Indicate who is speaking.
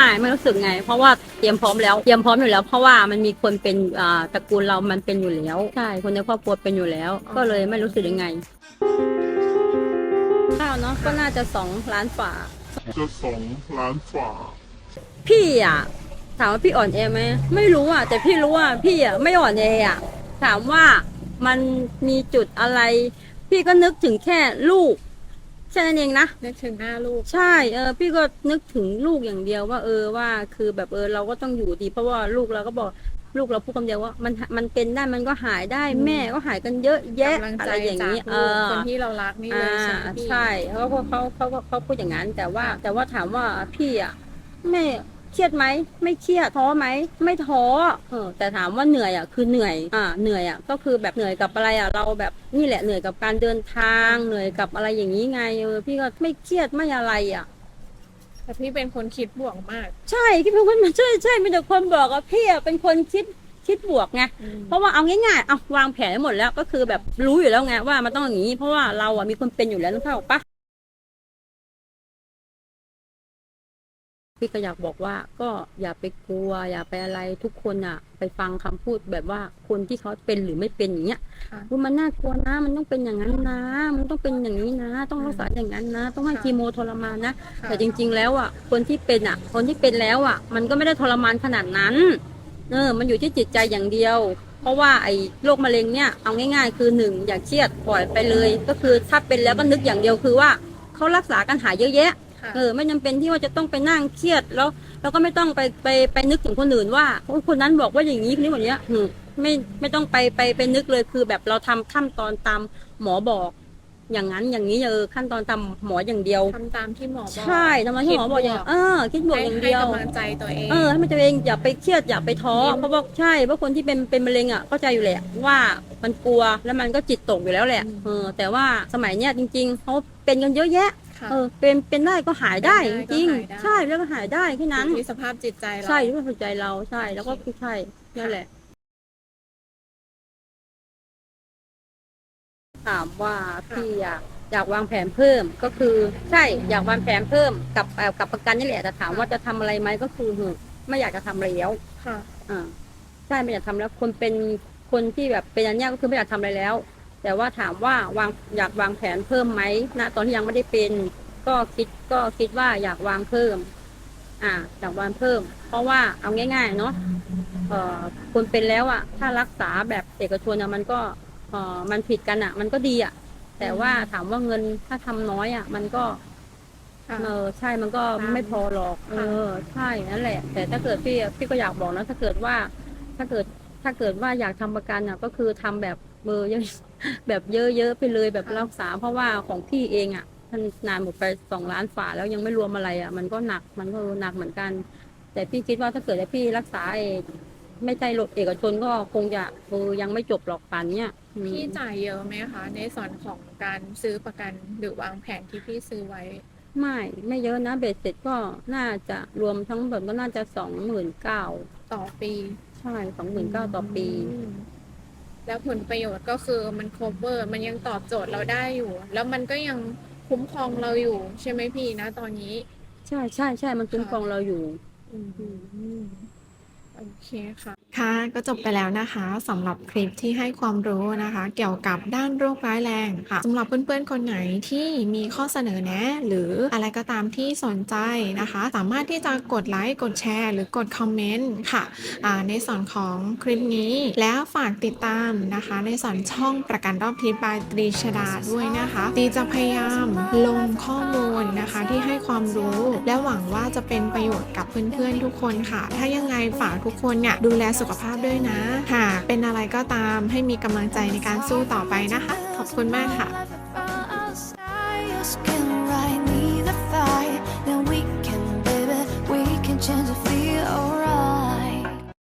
Speaker 1: ไม่ไม่รู้สึกไง เพราะว่าเตรียมพร้อมแล้วเตรียมพร้อมอยู่แล้ว เพราะว่ามันมีคนเป็นอ่าตระกูลเรามันเป็นอยู่แล้วใช่คนในครอบครัวเป็นอยู่แล้ว ก็เลยไม่รู้สึกยังไงข้าวเนาะก็น่าจะสองล้านฝ่า
Speaker 2: จะสองล้านฝ่า
Speaker 1: พี่อะถามว่าพี่อ่อนแอไหมไม่รู้อะ แต่พี่รู้ว่าพี่อะไม่อ่อนแออะถามว่ามันมีจุดอะไร พี่ก็นึกถึงแค่ลูก แค่นั้นเองนะ
Speaker 3: นึกถึงหน้าลูก
Speaker 1: ใช่เออพี่ก็นึกถึงลูกอย่างเดียวว่า เออว่าคือแบบเออเราก็ต้องอยู่ดี เพราะว่าลูกเราก็บอกลูกเราพูดคำเดียวว่ามันมันเป็นได้มันก็หายได้
Speaker 3: อืม
Speaker 1: แม่ก็หายกันเยอะแยะ
Speaker 3: กำลัง
Speaker 1: อะ
Speaker 3: ใจ
Speaker 1: ไรอย่าง
Speaker 3: จาก
Speaker 1: นี้เอ
Speaker 3: ลูก
Speaker 1: อ
Speaker 3: คนที่เรารักนี่เลย
Speaker 1: อ่า
Speaker 3: ใช่ไหมพี่
Speaker 1: ใช่เขาก็เขาเขาเขาเขาพูดอย่างนั้น แต่ว่า แต่ว่าถามว่าพี่อะไม่ เครียดไหมไม่เครียดท้อไหมไม่ท้อเออแต่ถามว่าเหนื่อยอะคือเหนื่อยอ่าเหนื่อยอะก็คือแบบเหนื่อยกับอะไรอะเราแบบนี่แหละเหนื่อยกับการเดินทางเหนื่อยกับอะไรอย่างนี้ไงเออพี่ก็ไม่เครียดไม่อะไรอะ
Speaker 3: แต่พี่เป็นคนคิดบวกมาก
Speaker 1: ใช่ที่เป็นคนใช่ใช่มีแต่คนบอกว่าพี่อะเป็นคนคิดคิดบวกไง
Speaker 3: อืม
Speaker 1: เพราะว่าเอาง่ายๆเอาวางแผนไว้หมดแล้วก็คือแบบรู้อยู่แล้วไงว่ามันต้องอย่างนี้ เพราะว่าเราอะมีคนเป็นอยู่แล้วนึกภาพออกปะ พี่ก็อยากบอกว่าก็อย่าไปกลัว อย่าไปอะไรทุกคนอะไปฟังคำพูดแบบว่าคนที่เขาเป็นหรือไม่เป็นอย่างเงี้ย
Speaker 3: ค่ะ
Speaker 1: ว่ามันน่ากลัวนะ มันต้องเป็นอย่างนั้นนะ มันต้องเป็นอย่างนี้นะ ต้องรักษาอย่างนั้นนะ ต้องให้
Speaker 3: ค่ะ
Speaker 1: คีโมทรมานนะ
Speaker 3: ค่ะ
Speaker 1: แต่จริง ๆ แล้วอะ คนที่เป็นอะ คนที่เป็นแล้วอะ มันก็ไม่ได้ทรมานขนาดนั้น เออ มันอยู่ที่จิตใจอย่างเดียว เพราะว่าไอ้โรคมะเร็งเนี่ย เอาง่าย ๆ คือหนึ่งอย่าเครียดปล่อยไปเลย ก็คือถ้าเป็นแล้วก็นึกอย่างเดียวคือว่าเขารักษากันหายเยอะแยะ
Speaker 3: ค่ะ
Speaker 1: เออไม่จำเป็นที่ว่าจะต้องไปนั่งเครียดแล้วแล้วก็ไม่ต้องไปไปไปนึกถึงคนอื่นว่าโอ้ยคนนั้นบอกว่าอย่างนี้คนนี้แบบเนี้ยอืมไม่ไม่ต้องไปไปไปนึกเลยคือแบบเราทำขั้นตอนตามหมอบอก อย่างนั้นอย่างนี้เออขั้นตอนตามหมออย่างเดียว
Speaker 3: ทำตามที่หมอบอก
Speaker 1: ใช่ทำไมที่หมอบอกอย่าง
Speaker 3: คิดบวก
Speaker 1: เออคิดบวก
Speaker 3: ให้
Speaker 1: อย่าง
Speaker 3: ให้
Speaker 1: เดียว
Speaker 3: กำลังใจตัวเอง
Speaker 1: เออให้มันตัวเองอย่าไปเครียดอย่าไปท้อ
Speaker 3: ยิ้ม
Speaker 1: เพราะว่าใช่เพราะคนที่เป็นเป็นมะเร็งอะเข้าใจอยู่แหละว่ามันกลัวแล้วมันก็จิตตกอยู่แล้วแหละเออแต่ว่าสมัยเนี้ยจริง ๆเขาเป็นกันเยอะแยะ
Speaker 3: ค่ะ
Speaker 1: เออเป็นเป็นได้ก็หายได้
Speaker 3: เป็น
Speaker 1: จ
Speaker 3: ได้ก็
Speaker 1: ริง
Speaker 3: หายได้
Speaker 1: ๆใช่แล้วก็หายได้แค่นั้น
Speaker 3: อยู่ที่สภาพจิตใจเรา
Speaker 1: ใช่ที่มันสนใจเราใช่แล้วก็คือใช่นั่นแหละ ถามว่าพี่อยากอยากวางแผนเพิ่มก็คือ ใช่อยากวางแผนเพิ่มกับเอ่อกับประกันนี่แหละแต่ถามว่าจะทำอะไรไหมก็คือหึไม่อยากจะทำแล้ว
Speaker 3: ค่ะ
Speaker 1: อ่าใช่ไม่อยากทำแล้ว คนเป็นคนที่แบบเป็นอันเนี้ยก็คือไม่อยากทำอะไรแล้ว แต่ว่าถามว่าวางอยากวางแผนเพิ่มไหมณตอนที่ยังไม่ได้เป็น ก็คิดก็คิดว่าอยากวางเพิ่ม อ่าอยากวางเพิ่ม เพราะว่าเอาง่าย ๆ เนาะเอ่อคนเป็นแล้วอะถ้ารักษาแบบเอกชนอะมันก็เอ่อมันผิดกันอะมันก็ดีอะแต่ว่าถามว่าเงินถ้าทำน้อยอะมันก็
Speaker 3: ค่ะ
Speaker 1: เออใช่มันก็
Speaker 3: ค่ะ
Speaker 1: ไม่พอหรอก เอ
Speaker 3: ค่ะ
Speaker 1: อใช่นั่นแหละ แต่ถ้าเกิดพี่พี่ก็อยากบอกนะถ้าเกิดว่า ถ้าเกิด ถ้าเกิดว่าอยากทำประกันอะก็คือทำแบบเบอร์เยอะแบบเยอะๆไปเลยแบบรักษา เพราะว่าของพี่เองอะมันนานหมดไปสองล้านฝ่าแล้วยังไม่รวมอะไรอะมันก็หนักมันก็หนักเหมือนกัน แต่พี่คิดว่าถ้าเกิดว่าพี่รักษาเองไม่ใช่รถเอกชนก็คงจะเออยังไม่จบหรอกปันเนี่ยอืม
Speaker 3: พี่จ่ายเยอะไหมคะ ในส่วนของการซื้อประกันหรือวางแผนที่พี่ซื้อไว้
Speaker 1: ไม่ไม่เยอะนะเบ็ดเสร็จก็น่าจะรวมทั้งหมดก็น่าจะสองหมื่นเก้า
Speaker 3: ต่อปี
Speaker 1: ใช่สองหมื่นเก้าต่อปี
Speaker 3: มแล้วผลประโยชน์ก็คือมัน cover มันยังตอบโจทย์เราได้อยู่ แล้วมันก็ยังคุ้มครองเราอยู่ ใช่ไหมพี่นะ ตอนนี้
Speaker 1: ใช่ใช่ใช่มันคุ้มครองเราอยู่
Speaker 3: อืมโอเคค่ะ
Speaker 4: ค่ะก็จบไปแล้วนะคะสำหรับคลิปที่ให้ความรู้นะคะ เกี่ยวกับด้านโรคร้ายแรงค่ะสำหรับเพื่อนๆคนไหนที่มีข้อเสนอแนะ หรืออะไรก็ตามที่สนใจนะคะ สามารถที่จะกดไลค์กดแชร์ หรือกดคอมเมนต์ค่ะในส่วนของคลิปนี้แล้วฝากติดตามนะคะ ในส่วนช่องประกันรอบทิศบายตรีชดาด้วยนะคะตีจะพยายามลงข้อมูลนะคะที่ให้ความรู้ และหวังว่าจะเป็นประโยชน์กับเพื่อนๆทุกคนค่ะ ถ้ายังไงฝากทุกคนเนี่ยดูแลสุขภาพด้วยนะ หากเป็นอะไรก็ตามให้มีกำลังใจในการสู้ต่อไปนะคะ ขอบคุณมากค่ะ